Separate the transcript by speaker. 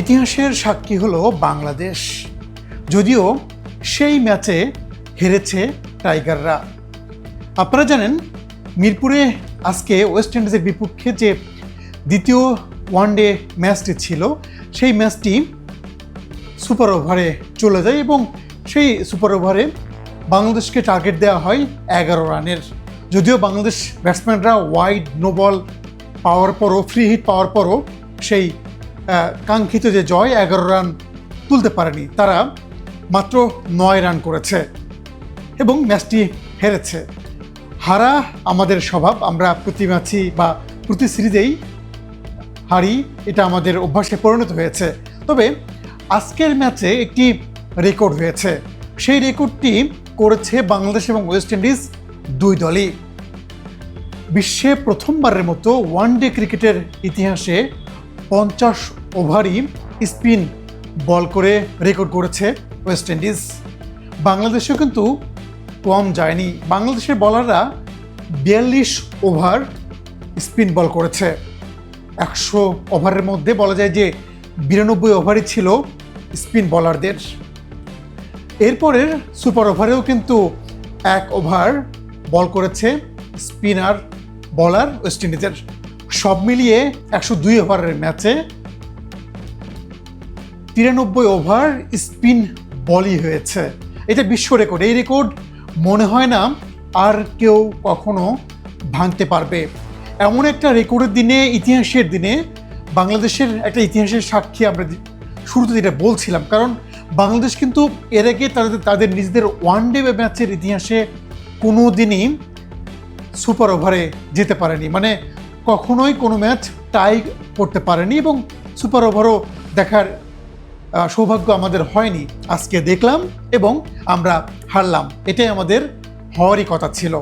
Speaker 1: ইতিহাসের সাক্ষী হলো বাংলাদেশ। যদিও সেই ম্যাচে হেরেছে টাইগাররা। আপনারা জানেন, মিরপুরে আজকে ওয়েস্ট ইন্ডিজের বিপক্ষে যে দ্বিতীয় ওয়ানডে ম্যাচটি ছিল, সেই ম্যাচটি সুপার ওভারে চলে যায় এবং সেই সুপার ওভারে বাংলাদেশকে টার্গেট দেওয়া হয় এগারো রানের। যদিও বাংলাদেশ ব্যাটসম্যানরা ওয়াইড, নো বল, পাওয়ার পরও, ফ্রি হিট পাওয়ার পরও সেই কাঙ্ক্ষিত যে জয়, এগারো রান তুলতে পারেনি। তারা মাত্র নয় রান করেছে এবং ম্যাচটি হেরেছে। হারা আমাদের স্বভাব, আমরা প্রতি ম্যাচই বা প্রতি সিরিজেই হারি, এটা আমাদের অভ্যাসে পরিণত হয়েছে। তবে আজকের ম্যাচে একটি রেকর্ড হয়েছে। সেই রেকর্ডটি করেছে বাংলাদেশ এবং ওয়েস্ট ইন্ডিজ দুই দলই। বিশ্বে প্রথমবারের মতো ওয়ানডে ক্রিকেটের ইতিহাসে পঞ্চাশ ওভারই স্পিন বল করে রেকর্ড করেছে ওয়েস্ট ইন্ডিজ। বাংলাদেশেও কিন্তু কম যায়নি। বাংলাদেশের বলাররা বিয়াল্লিশ ওভার স্পিন বল করেছে। একশো ওভারের মধ্যে বলা যায় যে বিরানব্বই ওভারই ছিল স্পিন বলারদের। এরপরের সুপার ওভারেও কিন্তু এক ওভার বল করেছে স্পিনার, বলার ওয়েস্ট ইন্ডিজের। সব মিলিয়ে একশো দুই ওভারের ম্যাচে তিরানব্বই ওভার স্পিন বলই হয়েছে। এটা বিশ্ব রেকর্ড। এই রেকর্ড মনে হয় না আর কেউ কখনো ভাঙতে পারবে। এমন একটা রেকর্ডের দিনে, ইতিহাসের দিনে, বাংলাদেশের একটা ইতিহাসের সাক্ষী আমরা শুরুতে যেটা বলছিলাম, কারণ বাংলাদেশ কিন্তু এর আগে তাদের তাদের নিজেদের ওয়ান ডে ম্যাচের ইতিহাসে কোনো দিনই সুপার ওভারে যেতে পারেনি। মানে কখনোই কোনো ম্যাচ টাই করতে পারেনি এবং সুপার ওভারও দেখার সৌভাগ্য আমাদের হয়নি। আজকে দেখলাম এবং আমরা হারলাম। এটাই আমাদের হওয়ারই কথা ছিল।